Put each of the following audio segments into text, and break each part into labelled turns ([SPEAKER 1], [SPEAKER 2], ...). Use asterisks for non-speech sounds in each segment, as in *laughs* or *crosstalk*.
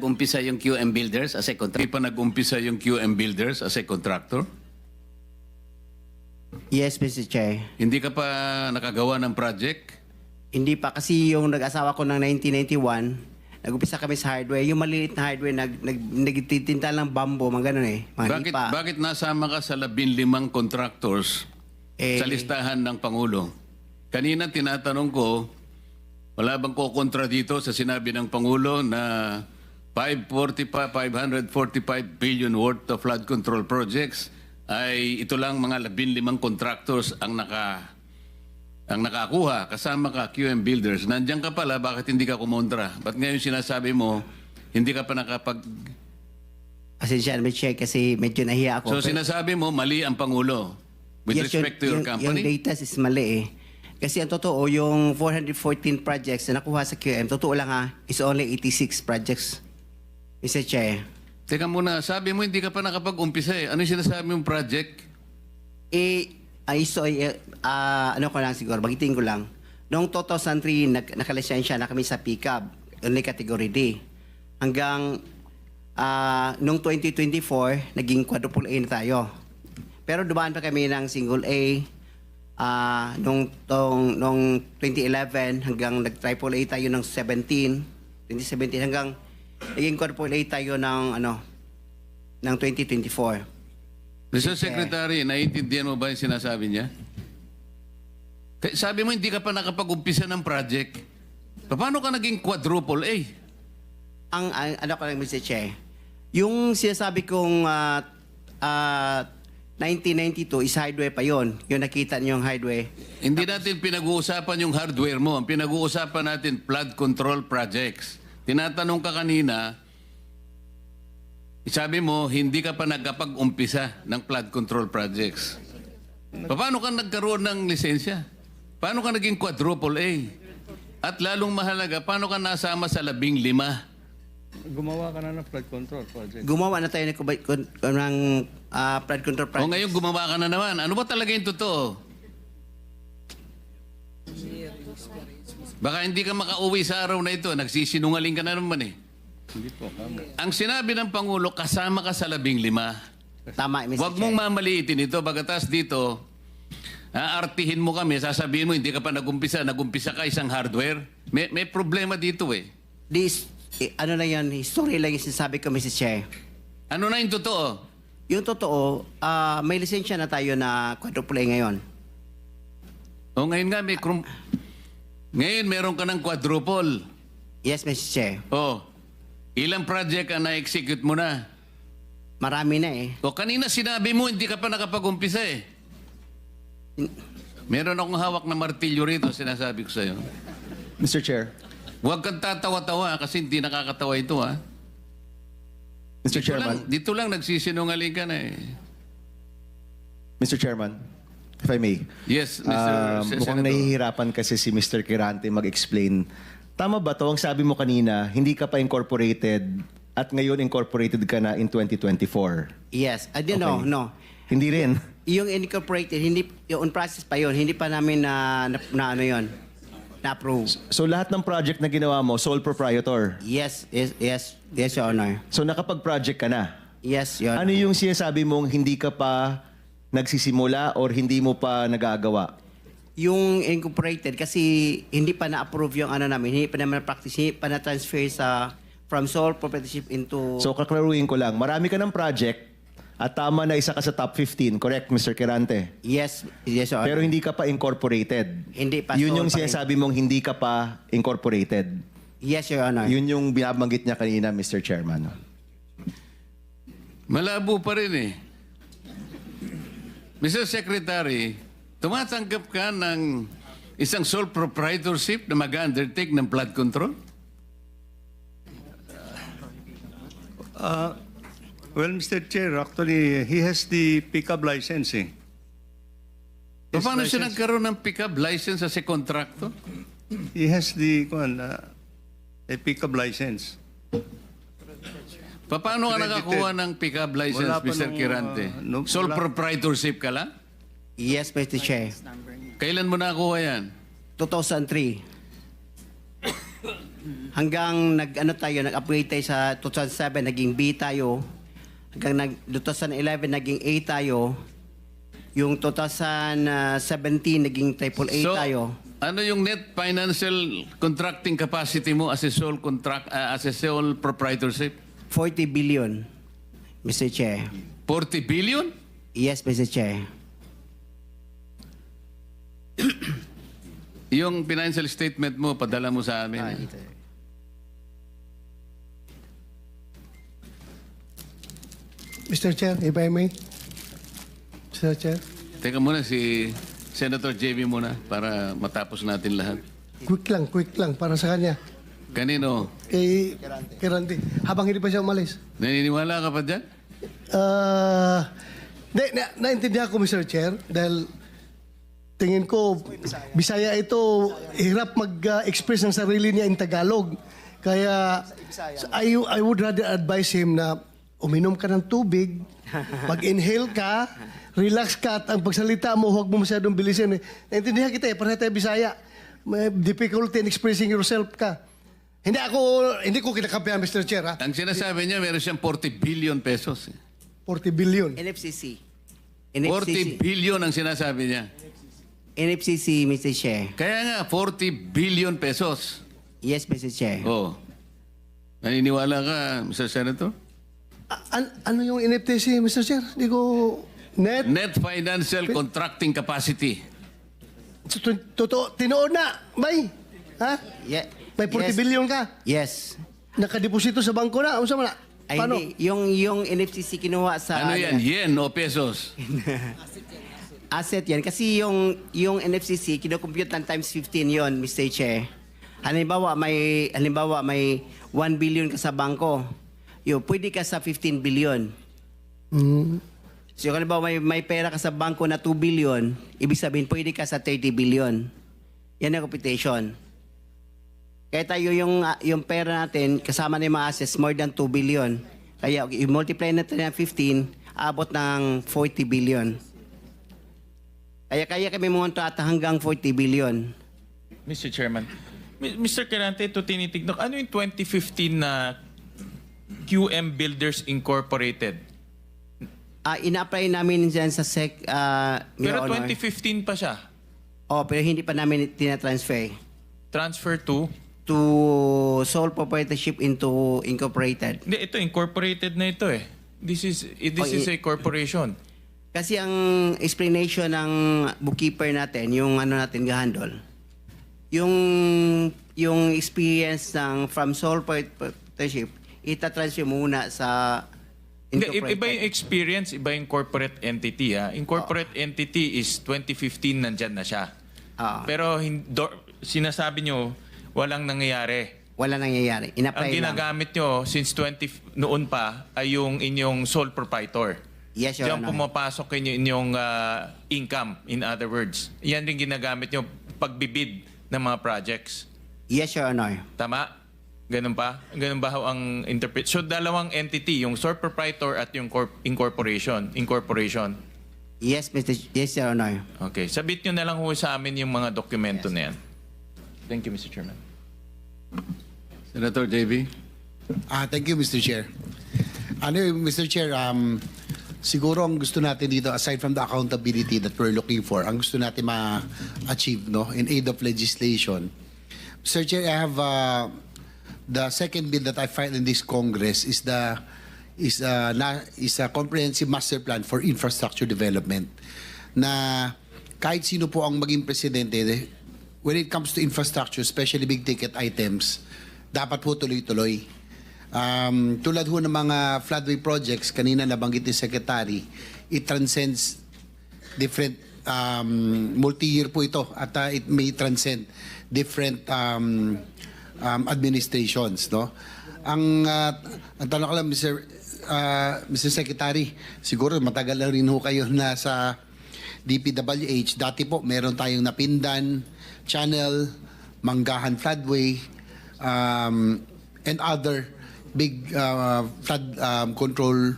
[SPEAKER 1] nag-umpisa yung QM Builders as a
[SPEAKER 2] Hindi
[SPEAKER 1] contractor?
[SPEAKER 2] pa nag-umpisa yung QM Builders as a contractor?
[SPEAKER 3] Yes, Mr. Chair.
[SPEAKER 2] Hindi ka pa nakagawa ng project?
[SPEAKER 3] Hindi pa kasi yung nag-asawa ko ng 1991, nag-upisa kami sa hardware. Yung maliliit na hardware, nag, nag, nagtitinta ng bamboo, mga ganun eh. Mga
[SPEAKER 2] Bakit,
[SPEAKER 3] lipa.
[SPEAKER 2] bakit nasama ka sa labing limang contractors
[SPEAKER 3] Eh,
[SPEAKER 2] sa listahan ng Pangulo? Kanina tinatanong ko, wala bang kukontra dito sa sinabi ng Pangulo na 545, 545 billion worth of flood control projects ay ito lang mga labing limang contractors ang naka ang nakakuha, kasama ka, QM Builders. Nandiyan ka pala, bakit hindi ka kumontra? Ba't ngayon sinasabi mo, hindi ka pa nakapag...
[SPEAKER 3] Pasensya na. Chair, kasi medyo nahiya ako.
[SPEAKER 2] So sinasabi mo, mali ang Pangulo with
[SPEAKER 3] Yes,
[SPEAKER 2] respect to
[SPEAKER 3] yung,
[SPEAKER 2] your
[SPEAKER 3] yung,
[SPEAKER 2] company?
[SPEAKER 3] Yung data is mali eh. Kasi ang totoo, yung 414 projects na nakuha sa QM, totoo lang ha, is only 86 projects. Mr. Chair.
[SPEAKER 2] Teka muna, sabi mo hindi ka pa nakapag-umpisa eh. Ano yung sinasabi mong project?
[SPEAKER 3] Eh, ay so, eh, ah, ano ko lang siguro, bagitin ko lang. Noong 2003, nag, nakalisensya na kami sa pickup, only category D. Hanggang ah, noong 2024, naging quadruple A na tayo. Pero dumaan pa kami ng single A ah, nung, tong, nung 2011 hanggang nag-triple A tayo ng 17, 2017 hanggang A tayo ng ano ng 2024.
[SPEAKER 2] Mr. Secretary, naiintindihan mo ba yung sinasabi niya? Kaya Sabi mo hindi ka pa nakapag-umpisa ng project. Paano ka naging quadruple A?
[SPEAKER 3] ang, ang ano ko lang Mr. Che, yung sinasabi kong ah, ah, 1992 is highway pa yon. Yung nakita niyo yung highway.
[SPEAKER 2] Hindi natin pinag-uusapan yung hardware mo. Ang pinag-uusapan natin, flood control projects. Tinatanong ka kanina, sabi mo, hindi ka pa nagkapag-umpisa ng flood control projects. Paano ka nagkaroon ng lisensya? Paano ka naging quadruple A? At lalong mahalaga, paano ka nasama sa labing lima?
[SPEAKER 4] Gumawa ka na ng flood control project.
[SPEAKER 3] Gumawa na tayo ng, ng ah, flood control
[SPEAKER 2] O
[SPEAKER 3] project.
[SPEAKER 2] ngayon gumawa ka na naman. Ano ba talaga yung totoo? Baka hindi ka makauwi sa araw na ito. Nagsisinungaling ka na naman eh.
[SPEAKER 4] Hindi po, kamo.
[SPEAKER 2] Ang sinabi ng Pangulo, kasama ka sa labing lima.
[SPEAKER 3] Tama, Mr.
[SPEAKER 2] Huwag mong mamaliitin ito. Bagatas dito, aartihin mo kami, sasabihin mo, hindi ka pa nagumpisa, nagumpisa ka isang hardware. May, may problema dito eh.
[SPEAKER 3] This, eh, ano lang yan, history lang yung sinasabi ko, Mr. Che.
[SPEAKER 2] Ano na yung totoo?
[SPEAKER 3] Yung totoo, ah, may lisensya na tayo na quadruple A ngayon.
[SPEAKER 2] O ngayon nga, may krum- ngayon meron ka ng quadruple.
[SPEAKER 3] Yes, Mr. Che.
[SPEAKER 2] Oh, ilang project ang na-execute mo na?
[SPEAKER 3] Marami na eh.
[SPEAKER 2] O kanina sinabi mo, hindi ka pa nakapag-umpisa eh. Meron akong hawak na martilyo rito, sinasabi ko sa'yo.
[SPEAKER 5] Mr. Chair.
[SPEAKER 2] Huwag kang tatawa-tawa kasi hindi nakakatawa ito ha.
[SPEAKER 5] Mr.
[SPEAKER 2] Dito
[SPEAKER 5] Chairman.
[SPEAKER 2] lang, dito lang nagsisinungaling ka na eh.
[SPEAKER 5] Mr. Chairman, if I may.
[SPEAKER 2] Yes, Mr.
[SPEAKER 5] Ah,
[SPEAKER 2] Sen-
[SPEAKER 5] mukhang
[SPEAKER 2] Senator.
[SPEAKER 5] nahihirapan kasi si Mr. Kirante mag-explain. Tama ba to? Ang sabi mo kanina, hindi ka pa incorporated at ngayon incorporated ka na in 2024.
[SPEAKER 3] Yes. I don't know,
[SPEAKER 5] Okay.
[SPEAKER 3] no.
[SPEAKER 5] Hindi rin.
[SPEAKER 3] Yung incorporated, hindi, yung on process pa yon hindi pa namin na, na, na ano yon na-approve.
[SPEAKER 5] So lahat ng project na ginawa mo, sole proprietor.
[SPEAKER 3] Yes, yes, yes, yes, Your Honor.
[SPEAKER 5] So nakapag-project ka na.
[SPEAKER 3] Yes, Your
[SPEAKER 5] Ano yung sinasabi mong hindi ka pa nagsisimula or hindi mo pa nagagawa?
[SPEAKER 3] Yung incorporated, kasi hindi pa na-approve yung ano namin, hindi pa naman na-practice, hindi pa na-transfer sa from sole proprietorship into...
[SPEAKER 5] So kaklaruhin ko lang, marami ka ng project at tama na isa ka sa top 15, correct Mr. Kirante?
[SPEAKER 3] yes, yes, Your Honor.
[SPEAKER 5] Pero hindi ka pa incorporated.
[SPEAKER 3] Hindi pa,
[SPEAKER 5] Yun
[SPEAKER 3] sole
[SPEAKER 5] yung
[SPEAKER 3] pa rin.
[SPEAKER 5] sinasabi mong hindi ka pa incorporated.
[SPEAKER 3] yes, Your Honor.
[SPEAKER 5] Yun yung binabanggit niya kanina, Mr. Chairman.
[SPEAKER 2] Malabo pa rin eh. Mr. Secretary, tumatanggap ka ng isang sole proprietorship na mag-undertake ng flood control?
[SPEAKER 4] Uh, well, Mr. Chair, actually, he has the pickup licensing. His
[SPEAKER 2] Paano siya
[SPEAKER 4] license-
[SPEAKER 2] nagkaroon ng pickup license as a contractor?
[SPEAKER 4] He has the uh, a pickup license.
[SPEAKER 2] Paano ka nakakuha ng pickup license,
[SPEAKER 4] Wala pa
[SPEAKER 2] Mr.
[SPEAKER 4] nung,
[SPEAKER 2] Kirante?
[SPEAKER 4] uh, no-
[SPEAKER 2] Sole
[SPEAKER 4] wala.
[SPEAKER 2] proprietorship ka lang?
[SPEAKER 3] Yes, Mr. Chair.
[SPEAKER 2] Kailan mo nakuha yan?
[SPEAKER 3] 2003. hanggang nag ano tayo, nag-upgrade tayo sa 2007 naging B tayo. Hanggang nag 2011 naging A tayo. Yung 2017 naging triple A
[SPEAKER 2] so,
[SPEAKER 3] tayo.
[SPEAKER 2] ano yung net financial contracting capacity mo as a sole contract ah, as a sole proprietorship?
[SPEAKER 3] 40 billion, Mr. Chair.
[SPEAKER 2] 40 billion?
[SPEAKER 3] Yes, Mr. Chair. *clears throat*
[SPEAKER 2] Yung financial statement mo, padala mo sa amin.
[SPEAKER 6] Mr. Chair, if I may. Mr. Chair,
[SPEAKER 2] Teka muna si Senator JB muna para matapos natin lahat.
[SPEAKER 6] quick lang, quick lang para sa kanya.
[SPEAKER 2] Kanino?
[SPEAKER 6] Kay Kirante. Habang hindi pa siya umalis.
[SPEAKER 2] Naniniwala ka pa dyan?
[SPEAKER 6] Ah, na, na, naintindihan ko, Mr. Chair, dahil tingin ko, Bisaya ito, hirap mag-express ng sarili niya in Tagalog. Kaya, I, I would rather advise him na uminom ka ng tubig, mag-inhale ka, relax ka, at ang pagsalita mo, huwag mo masyadong bilisin. Eh. Naintindihan kita eh, para tayo Bisaya. May difficulty in expressing yourself ka. Hindi ako, hindi ko kinakampihan, Mr. Chair, ha?
[SPEAKER 2] Ang sinasabi niya, meron siyang 40 billion pesos.
[SPEAKER 6] 40 billion.
[SPEAKER 3] NFCC.
[SPEAKER 2] 40
[SPEAKER 3] NFCC,
[SPEAKER 2] billion ang sinasabi niya.
[SPEAKER 3] NFCC, Mr. Chair.
[SPEAKER 2] Kaya nga, 40 billion pesos.
[SPEAKER 3] Yes, Mr. Chair.
[SPEAKER 2] Oh. Naniniwala ka, Mr. Senator?
[SPEAKER 6] A- an- ano yung NFTC, Mr. Chair? Hindi ko... Net?
[SPEAKER 2] Net financial contracting capacity.
[SPEAKER 6] Tut- Totoo, tinoon na, bay. Ha?
[SPEAKER 3] Yeah.
[SPEAKER 6] May 40
[SPEAKER 3] yes.
[SPEAKER 6] billion ka.
[SPEAKER 3] Yes.
[SPEAKER 6] Nakadeposito sa bangko na. Ano sa mana?
[SPEAKER 3] Ay,
[SPEAKER 6] Paano?
[SPEAKER 3] hindi. Yung, yung NFCC kinuha sa...
[SPEAKER 2] Ano yan? Yen o pesos? *laughs*
[SPEAKER 3] Asset yan. Kasi yung, yung NFCC, kinocompute ng times 15 yon Mr. Chair. Halimbawa, may, halimbawa, may 1 billion ka sa bangko. Yo, pwede ka sa 15 billion.
[SPEAKER 6] Mm.
[SPEAKER 3] So, kung halimbawa, may, may pera ka sa bangko na 2 billion, ibig sabihin, pwede ka sa 30 billion. Yan ang computation. Kaya tayo yung, ah, yung pera natin, kasama na yung mga assets, more than 2 billion. Kaya i-multiply natin ng 15, abot ng 40 billion. Kaya kaya kami monto at hanggang 40 billion.
[SPEAKER 7] Mr. Chairman. Mr. Kerante, ito tinitignan. Ano yung 2015 na QM Builders Incorporated?
[SPEAKER 3] Ah, ina-apply namin dyan sa SEC, Your
[SPEAKER 7] Pero
[SPEAKER 3] Honor.
[SPEAKER 7] 2015 pa siya.
[SPEAKER 3] Oh, pero hindi pa namin tinatransfer
[SPEAKER 7] Transfer to?
[SPEAKER 3] To sole proprietorship into incorporated.
[SPEAKER 7] Hindi, ito incorporated na ito eh. This is this
[SPEAKER 3] Oh,
[SPEAKER 7] is a corporation.
[SPEAKER 3] Kasi ang explanation ng bookkeeper natin, yung ano natin gahandol, yung yung experience ng from sole proprietorship, itatransfer muna sa
[SPEAKER 7] Hindi, i- iba yung
[SPEAKER 3] incorporated.
[SPEAKER 7] experience, iba yung corporate entity. Ha? Incorporate entity is 2015 nandyan na siya.
[SPEAKER 3] Ah.
[SPEAKER 7] Pero hin- do- sinasabi nyo, walang nangyayari.
[SPEAKER 3] Wala nangyayari.
[SPEAKER 7] Ang
[SPEAKER 3] lang.
[SPEAKER 7] ginagamit nyo since 20 f- noon pa ay yung inyong sole proprietor.
[SPEAKER 3] Yes, Your
[SPEAKER 7] Diyan
[SPEAKER 3] Honor.
[SPEAKER 7] pumapasok inyo inyong ah, income, in other words. Yan rin ginagamit nyo pagbibid ng mga projects.
[SPEAKER 3] Yes, Your Honor.
[SPEAKER 7] Tama? Ganun pa? Ganun ba ho ang interpret? So dalawang entity, yung sole proprietor at yung corp- incorporation. Incorporation.
[SPEAKER 3] Yes, Mr. Yes, Your Honor.
[SPEAKER 7] Okay. Sabit nyo na lang ho sa amin yung mga dokumento na yan. Thank you, Mr. Chairman.
[SPEAKER 2] Senator JB?
[SPEAKER 8] Ah, thank you, Mr. Chair. Ano, Mr. Chair, um, siguro ang gusto natin dito, aside from the accountability that we're looking for, ang gusto natin ma-achieve no, in aid of legislation. Mr. Chair, I have uh, the second bill that I filed in this Congress is the is a, na, is a comprehensive master plan for infrastructure development na kahit sino po ang maging presidente, when it comes to infrastructure, especially big ticket items, dapat po tuloy-tuloy. Um, tulad ho ng mga floodway projects, kanina nabanggit ni Secretary, it transcends different um, multi-year po ito at uh, it may transcend different um, um, administrations no ang uh, ang tanong ko lang Mr. uh, Mr. Secretary siguro matagal na rin ho kayo na sa DPWH dati po meron tayong Napindan Channel Manggahan Floodway um, and other big uh, flood um, control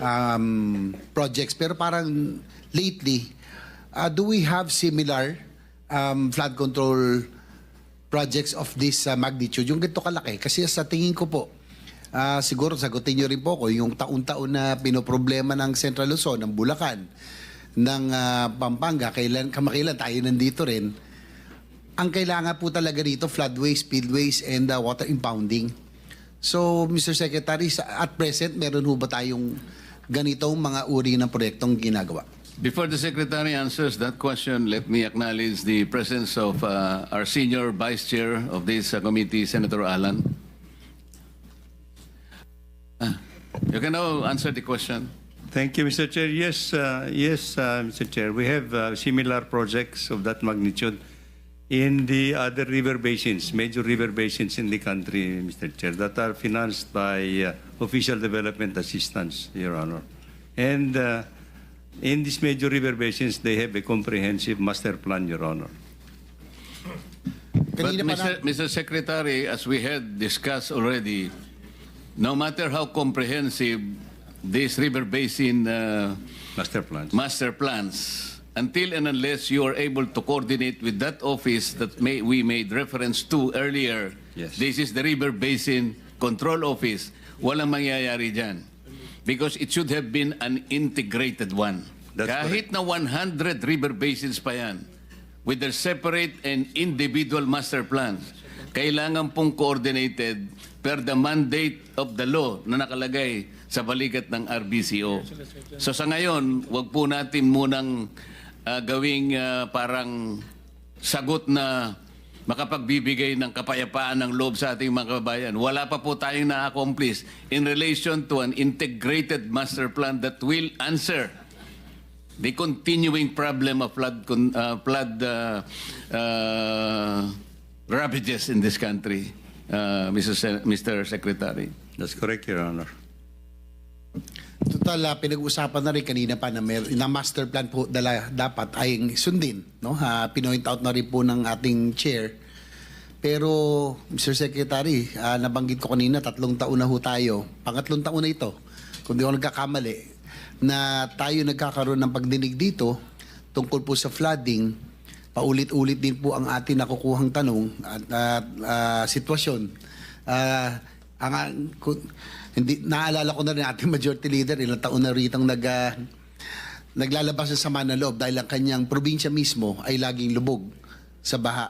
[SPEAKER 8] um, projects. Pero parang lately, uh, do we have similar um, flood control projects of this uh, magnitude, yung ganito kalaki. Kasi sa tingin ko po, ah, siguro sagutin nyo rin po ko, yung taon-taon na pinoproblema ng Central Luzon, ng Bulacan, ng ah, Pampanga, kailan, kamakailan tayo nandito rin, ang kailangan po talaga dito, floodways, spillways, and uh, water impounding. So, Mr. Secretary, at present, meron ho ba tayong ganitong mga uri ng proyektong ginagawa?
[SPEAKER 2] Before the Secretary answers that question, let me acknowledge the presence of uh, our senior Vice Chair of this uh, committee, Senator Alan. Ah, you can now answer the question.
[SPEAKER 4] Thank you, Mr. Chair. Yes, uh, yes, uh, Mr. Chair. We have uh, similar projects of that magnitude in the other river basins, major river basins in the country, Mr. Chair, that are financed by uh, official development assistance, Your Honor. And uh, in these major river basins, they have a comprehensive master plan, Your Honor.
[SPEAKER 2] But Mr. Mr. Secretary, as we had discussed already, no matter how comprehensive this river basin uh,
[SPEAKER 4] Master plans.
[SPEAKER 2] master plans, until and unless you are able to coordinate with that office that may, we made reference to earlier,
[SPEAKER 4] Yes.
[SPEAKER 2] this is the River Basin Control Office, walang mangyayari dyan. Because it should have been an integrated one.
[SPEAKER 4] That's
[SPEAKER 2] Kahit na 100 river basins pa yan, with their separate and individual master plans, kailangan pong coordinated per the mandate of the law na nakalagay sa balikat ng RBCO. So sa ngayon, wag po natin munang ah, gawing ah, parang sagot na makapagbibigay ng kapayapaan ng loob sa ating mga kababayan. Wala pa po tayong na-accomplish in relation to an integrated master plan that will answer the continuing problem of flood con- uh, flood uh, uh, ravages in this country, uh, Mr. Se- Mr. Secretary.
[SPEAKER 4] That's correct, Your Honor.
[SPEAKER 8] Total, ah, pinag-usapan na rin kanina pa na, mer- na master plan po dala, dapat ay sundin. No? Ha, pinoint out na rin po ng ating chair. Pero, Mr. Secretary, ah, nabanggit ko kanina, tatlong taon na ho tayo. Pangatlong taon na ito, kung di ako nagkakamali, na tayo nagkakaroon ng pagdinig dito tungkol po sa flooding. Paulit-ulit din po ang ating nakukuhang tanong at at, ah, sitwasyon. Ah, ang kung- hindi naalala ko na rin ating *laughs* majority leader ilang taon na rito nag ah, naglalabas ng sama ng loob dahil ang kanyang probinsya mismo ay laging lubog sa baha.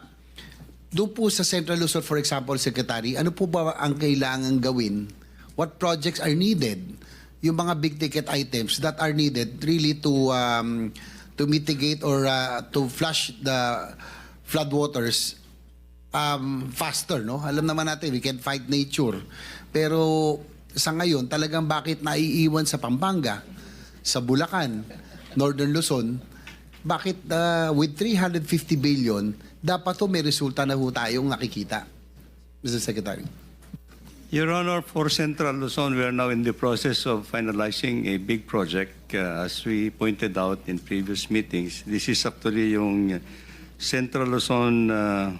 [SPEAKER 8] Doon po sa Central Luzon, for example, Secretary, ano po ba ang kailangan gawin? What projects are needed? Yung mga big ticket items that are needed really to um, to mitigate or uh, to flush the floodwaters um, faster, no? Alam naman natin, we can fight nature. Pero sa ngayon, talagang bakit naiiwan sa Pampanga, sa Bulacan, Northern Luzon, bakit uh, with 350 billion, dapat to may resulta na ho tayong nakikita, Mr. Secretary?
[SPEAKER 4] Your Honor, for Central Luzon, we are now in the process of finalizing a big project. Uh, as we pointed out in previous meetings, this is actually yung Central Luzon uh,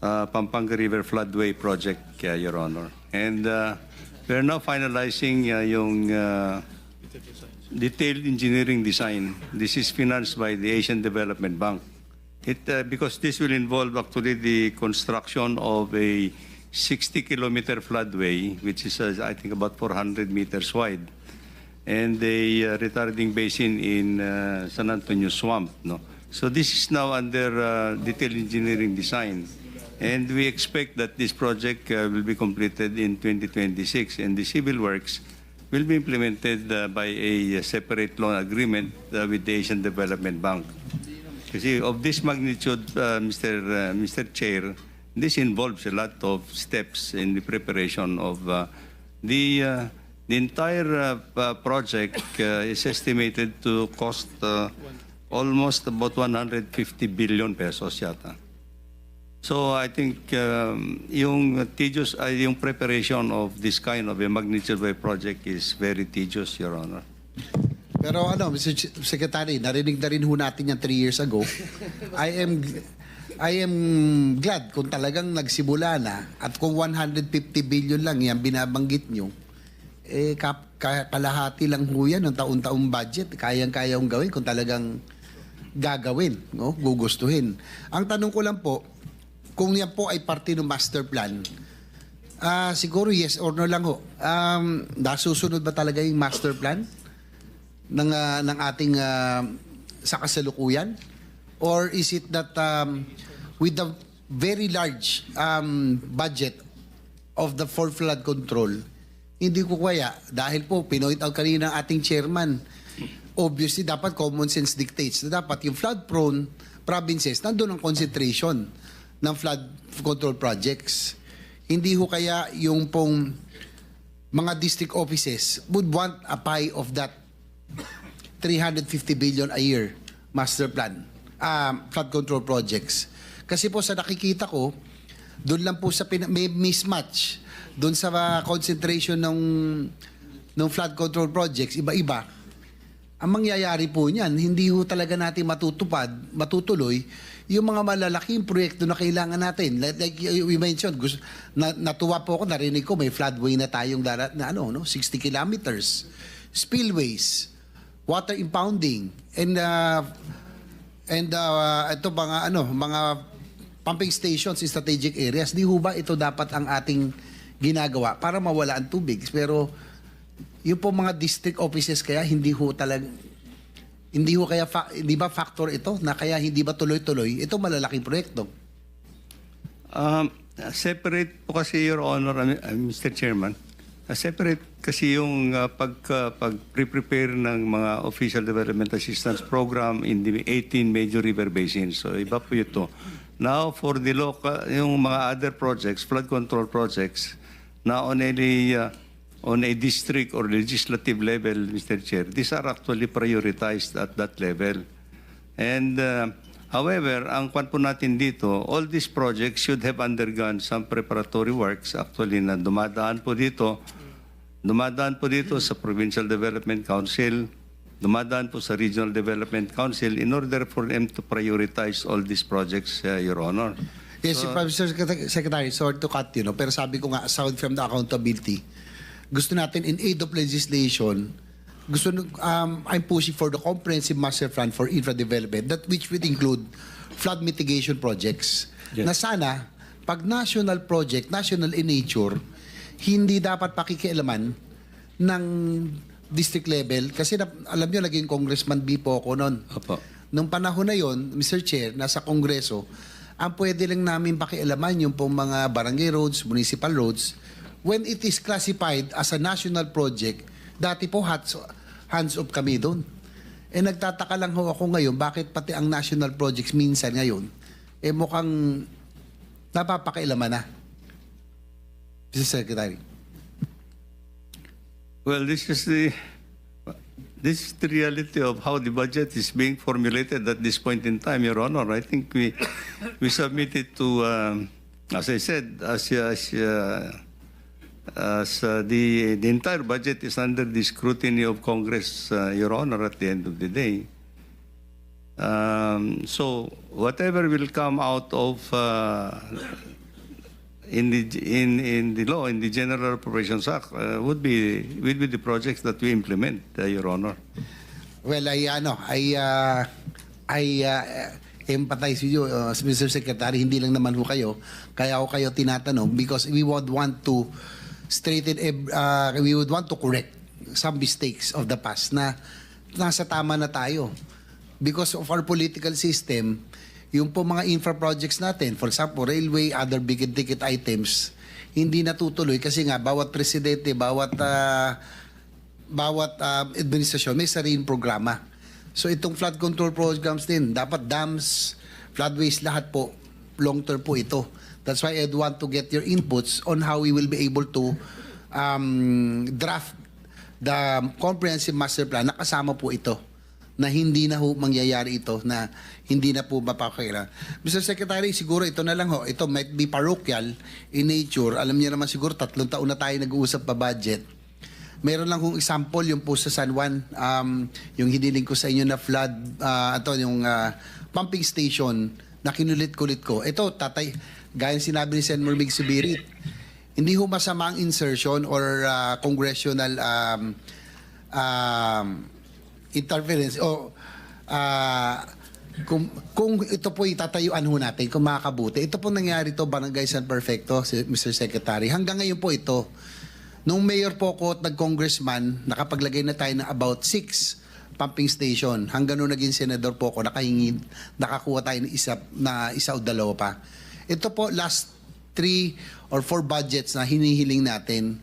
[SPEAKER 4] uh, Pampanga River Floodway Project, uh, Your Honor. And uh, we are now finalizing uh, yung uh, detailed engineering design. This is financed by the Asian Development Bank. It, uh, because this will involve actually the construction of a 60 kilometer floodway, which is, uh, I think, about 400 meters wide, and a uh, retarding basin in uh, San Antonio Swamp. No? So this is now under uh, detailed engineering design. And we expect that this project uh, will be completed in 2026, and the civil works will be implemented uh, by a separate loan agreement uh, with the Asian Development Bank. Kasi of this magnitude, uh, Mr. Uh, Mr. Chair, this involves a lot of steps in the preparation of uh, the uh, the entire uh, uh, project uh, is estimated to cost uh, almost about 150 billion pesos yata. So I think um, yung tedious, uh, yung preparation of this kind of a magnitude a project is very tedious, Your Honor.
[SPEAKER 8] Pero ano, Mr. Secretary, narinig na rin ho natin yan three years ago. *laughs* I am I am glad kung talagang nagsimula na at kung 150 billion lang yan binabanggit nyo, eh kap, ka- kalahati lang ho yan ng taon-taong budget. Kayang-kayang gawin kung talagang gagawin, no? gugustuhin. Ang tanong ko lang po, kung yan po ay parte ng master plan, ah siguro yes or no lang ho. Um, nasusunod ba talaga yung master plan ng, ah, ng ating ah, sa kasalukuyan? Or is it that um, with the very large um, budget of the for flood control, hindi ko kaya, dahil po, pinoint out kanina ng ating chairman, obviously dapat common sense dictates na dapat yung flood-prone provinces, nandun ang concentration ng flood control projects. Hindi ho kaya yung pong mga district offices would want a pie of that 350 billion a year master plan, um, flood control projects. Kasi po sa nakikita ko, doon lang po sa may mismatch doon sa uh, concentration ng ng flood control projects iba-iba. Ang mangyayari po niyan, hindi ho talaga natin matutupad, matutuloy yung mga malalaking proyekto na kailangan natin. Like, like you mentioned, gusto, na, natuwa po ako, narinig ko may floodway na tayong darat na ano, no, 60 kilometers. Spillways, water impounding, and uh, and uh, ito mga ano, mga pumping stations in strategic areas. Di ho ba ito dapat ang ating ginagawa para mawala ang tubig? Pero yung po mga district offices kaya hindi ho talag hindi ho kaya fa- hindi ba factor ito na kaya hindi ba tuloy-tuloy ito malalaking proyekto
[SPEAKER 4] Um, separate po kasi, Your Honor, uh, Mr. Chairman, uh, separate kasi yung uh, pag, uh, pag prepare ng mga Official Development Assistance Program in the 18 major river basins. So, iba po ito. Now, for the local, yung mga other projects, flood control projects, na on a, uh, on a district or legislative level, Mr. Chair, these are actually prioritized at that level. And uh, however, ang kwan po natin dito, all these projects should have undergone some preparatory works actually na dumadaan po dito. Dumadaan po dito sa Provincial Development Council, dumadaan po sa Regional Development Council in order for them to prioritize all these projects, uh, Your Honor.
[SPEAKER 8] Yes, Mr. Secretary- Secretary, sorry to cut you, no? pero sabi ko nga, aside from the accountability, gusto natin in aid of legislation, gusto um, I'm pushing for the comprehensive master plan for infra development that which would include flood mitigation projects.
[SPEAKER 4] Yes.
[SPEAKER 8] Na sana, pag national project, national in nature, hindi dapat pakikialaman ng district level. Kasi na, alam nyo, naging congressman B po ako noon.
[SPEAKER 4] Opo.
[SPEAKER 8] Nung panahon na yon, Mr. Chair, nasa Kongreso, ang pwede lang namin pakialaman yung pong mga barangay roads, municipal roads, when it is classified as a national project, dati po hands, hands off kami doon. Eh nagtataka lang ho ako ngayon, bakit pati ang national projects minsan ngayon, eh mukhang napapakailaman na. Mr. Secretary.
[SPEAKER 4] Well, this is the this is the reality of how the budget is being formulated at this point in time, Your Honor. I think we we submitted to, um, as I said, as as, uh, as uh, the the entire budget is under the scrutiny of Congress, uh, Your Honor. At the end of the day. Um, so whatever will come out of uh, in the in in the law in the General Appropriations Act uh, would be would be the projects that we implement, uh, Your Honor.
[SPEAKER 8] Well, I ano, I uh, I uh, empathize with you, uh, Mr. Secretary. Hindi lang naman ho kayo. Kaya ako kayo tinatanong because we would want to straighten, uh, we would want to correct some mistakes of the past na nasa tama na tayo. Because of our political system, yung po mga infra projects natin, for example, railway, other big ticket items, hindi natutuloy kasi nga bawat presidente, bawat ah, bawat um, administrasyon may sariling programa. So itong flood control programs din, dapat dams, floodways, lahat po, long term po ito. That's why I'd want to get your inputs on how we will be able to um, draft the comprehensive master plan na kasama po ito na hindi na ho mangyayari ito na hindi na po mapakailan. Mr. Secretary, siguro ito na lang ho. Ito might be parochial in nature. Alam niyo naman siguro tatlong taon na tayo nag-uusap pa budget. Meron lang kong example yung po sa San Juan, um, yung hiniling ko sa inyo na flood, uh, ito yung ah, pumping station na kinulit-kulit ko. Ito, tatay, gaya sinabi ni Sen. Mermig Subirit, hindi ho masama ang insertion or ah, congressional um, um, interference o ah, kung, kung ito po itatayuan ho natin, kung makakabuti, ito po nangyari to Barangay San Perfecto, Mr. Secretary. Hanggang ngayon po ito. Nung mayor po ko at nag-congressman, nakapaglagay na tayo ng about six pumping station. Hanggang nung naging senador po ko, nakahingi, nakakuha tayo ng isa, na isa o dalawa pa. Ito po, last three or four budgets na hinihiling natin